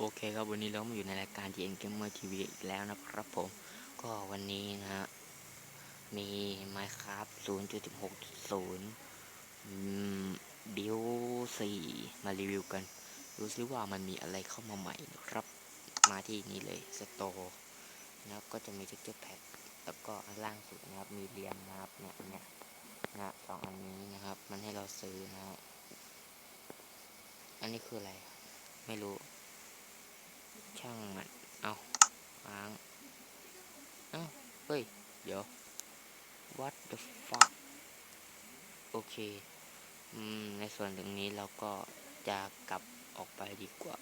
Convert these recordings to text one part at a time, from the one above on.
โอเคครับวันนี้เรามาอยู่ในรายการ GN Gamer TV อีกแล้วนะครับผม ก็วันนี้นะฮะมี Minecraft 0.16.0บิว4มารีวิวกัน ดูซิว่ามันมีอะไรเข้ามาใหม่นะครับ มาที่นี่เลยสโตร์นะครับก็จะมี texture pack แล้วก็อันล่างสุดนะครับมีเรียมนะครับเนี่ยเนี่ยนะสองอันนี้นะครับ มันให้เราซื้อนะฮะอันนี้คืออะไร ไม่รู้ ช่างมัน เอาวาง เอ้าเฮ้ย เดี๋ยว what the fuck โอเค อืม ในส่วนตรงนี้เราก็จะกลับออกไปดีกว่า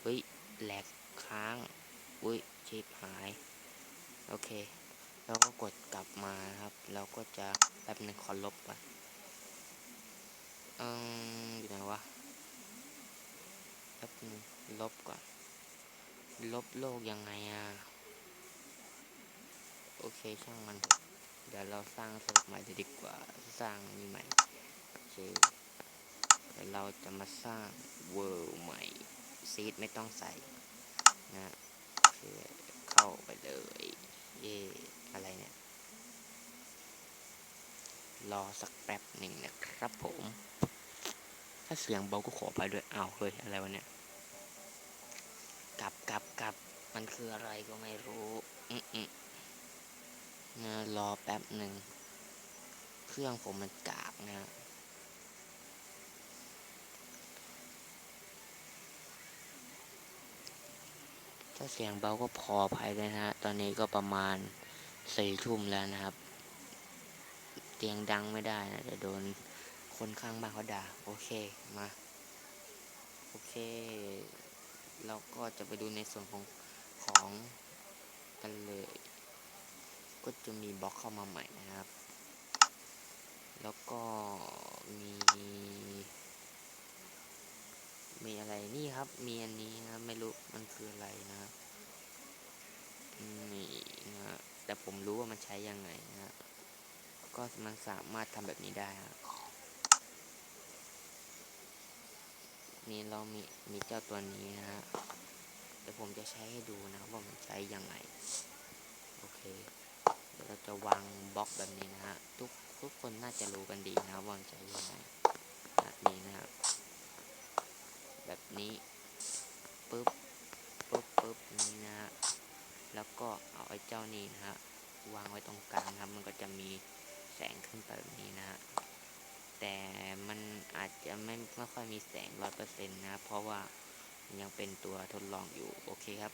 เฮ้ย แหลกค้าง อุ้ยชิปหาย โอเค แล้วก็กดกลับมาครับ เราก็จะแป๊บนึงขอลบก่อนอืมอยู่ไหนวะแป๊บนึงลบก่อน ลบโลกยังไงอะ โอเคช่างมัน เดี๋ยวเราสร้างเซิร์ฟใหม่เลยดีกว่า สร้างนี่ใหม่ โอเคเดี๋ยวเราจะมาสร้างเวิร์ใหม่ ซีดไม่ต้องใส่นะโอเคเข้าไปเลยเย่อะไรเนี่ย รอสักแป๊บหนึ่งนะครับผม ถ้าเสียงเบาก็ขอไปด้วยอ้าวเฮ้ยอะไรวะเนี่ย กลับกลับกลับมันคืออะไรก็ไม่รู้อืมอืมนะรอแป๊บหนึ่ง เครื่องผมมันกากนะ ถ้าเสียงเบาก็พอภัยเลยนะฮะ ตอนนี้ก็ประมาณสี่ทุ่มแล้วนะครับ เตียงดังไม่ได้นะจะโดนคนข้างบ้านเขาด่า โอเค มา โอเค เราก็จะไปดูในส่วนของของกันเลย ก็จะมีบล็อกเข้ามาใหม่นะครับ แล้วก็มี มีอะไรนี่ครับ มีอันนี้นะไม่รู้มันคืออะไรนะนี่นะแต่ผมรู้ว่ามันใช้ยังไงนะฮะก็มันสามารถทำแบบนี้ได้ครับ นี่เรามีมีเจ้าตัวนี้นะฮะเดี๋ยวผมจะใช้ให้ดูนะว่ามันใช้ยังไง โอเค เดี๋ยวเราจะวางบล็อกแบบนี้นะฮะ ทุกทุกคนน่าจะรู้กันดีนะว่ามันใช้ยังไงแบบนี้นะครับแบบนี้ปึ๊บปึ๊บปึ๊บนี้นะฮะ แล้วก็เอาไอ้เจ้านี้นะฮะ วางไว้ตรงกลางครับ มันก็จะมีแสงขึ้นไปแบบนี้นะฮะ แต่มันอาจจะไม่ไม่ค่อยมีแสงร้อยเปอร์เซ็นต์นะ เพราะว่ายังเป็นตัวทดลองอยู่ โอเคครับ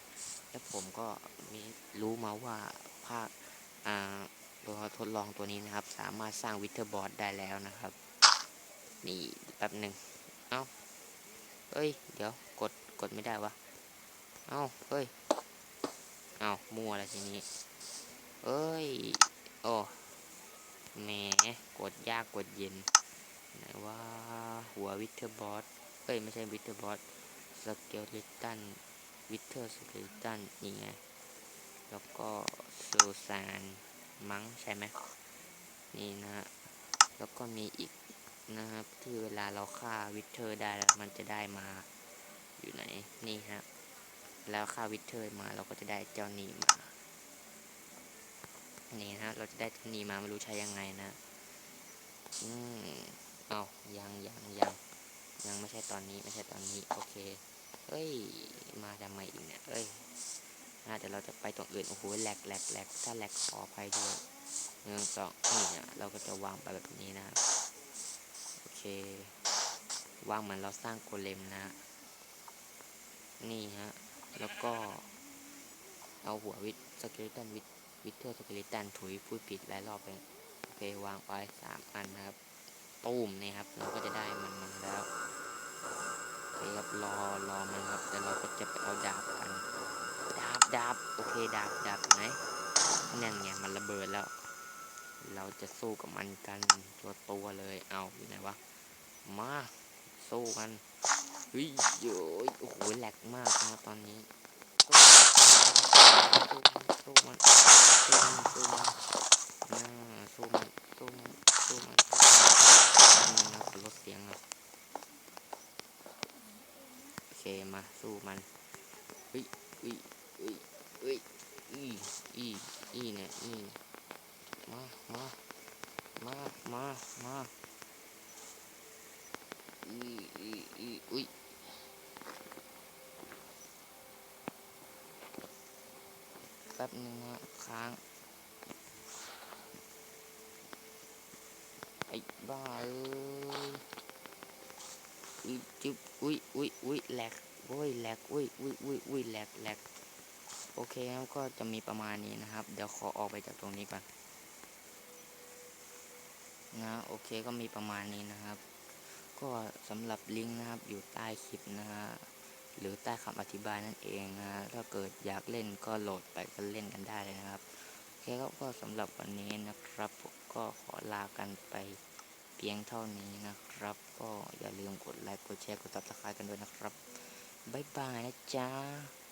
แล้วผมก็มีรู้มาว่าภาคอ่าตัวทดลองตัวนี้นะครับ สามารถสร้างวิเทอร์บอร์ดได้แล้วนะครับ นี่แป๊บหนึ่งเอ้าเอ้ย เดี๋ยวกดกดไม่ได้วะ เอ้าเฮ้ย เอ้ามั่วแล้วทีนี้ เอ้ย โอ้แหมกดยากกดเย็น ไหนว่าหัววิเทอร์บอสเอ้ยไม่ใช่วิเทอร์บอสสเกลลิตันวิเทอร์สเกลลิตันนี่ไงแล้วก็ซูซานมั้งใช่ไหมนี่นะฮะแล้วก็มีอีกนะครับที่เวลาเราฆ่าวิเทอร์ได้แล้วมันจะได้มาอยู่ไหนนี่ฮะแล้วฆ่าวิเทอร์มาเราก็จะได้เจ้านีมา นี่นะฮะเราจะได้เจ้านีมาไม่รู้ใช้ยังไงนะ อืม เอายังยังยังยังไม่ใช่ตอนนี้ไม่ใช่ตอนนี้โอเคเอ้ย มาทำไมอีกเนี่ยเอ้ยน่าเดี๋ยวเราจะไปตรงอื่นโอ้โหแหลกแหลกแหลกถ้าแหลกขออภัยด้วยหนึ่งสองนี่เนี่ยเราก็จะวางไปแบบนี้นะโอเควางเหมือนเราสร้างโกเลมนะ นี่ฮะแล้วก็ เอาหัววิทสเกเลตันวิทวิทเทอร์สเกเลตันถุยพูดผิดหลายรอบเลยโอเควางไปสามอันนะครับ ตูมนี่ครับ เราก็จะได้มันมาแล้วโอเคครับรอรอมันครับแต่เราก็จะไปเอาดาบกัน ดาบดาบโอเคดาบดาบไหนนั่นไงมันระเบิดแล้ว เราจะสู้กับมันกันตัวตัวเลยเอาอยู่ไหนวะมาสู้กันเฮ้ยเยอะโอ้โหแหลกมากนะครับตอนนี้สู้มันสู้มันสู้มันสู้มันสู้มันสู้มันสู้มันสู้มันนี่นะขอลด เคมาสู้มันฮ้ยเฮ้ยเฮ้ยเฮ้ยอีอีอีเนี่ยอีเนี่มามามามามาอีอีอีอุ้ยแป๊บนึงฮะค้างไอ้บ้าเอ้ย อุ้ยจึ๊บอุ้ยอุ้ยอุ้ยแหลกโอ้ยแหลกอุ้ยอุ้ยอุ้ยอุ้ยแหลกแหลกโอเคครับก็จะมีประมาณนี้นะครับ เดี๋ยวขอออกไปจากตรงนี้ก่อนนะโอเคก็มีประมาณนี้นะครับ ก็สำหรับลิงก์นะครับอยู่ใต้คลิปนะฮะหรือใต้คำอธิบายนั่นเองนะฮะถ้าเกิดอยากเล่นก็โหลดไปก็เล่นกันได้เลยนะครับโอเคครับก็สำหรับวันนี้นะครับผมก็ขอลากันไป เพียงเท่านี้นะครับ ก็อย่าลืมกดไลค์กดแชร์กดติดตามกันด้วยนะครับ บ๊ายบายนะจ๊ะ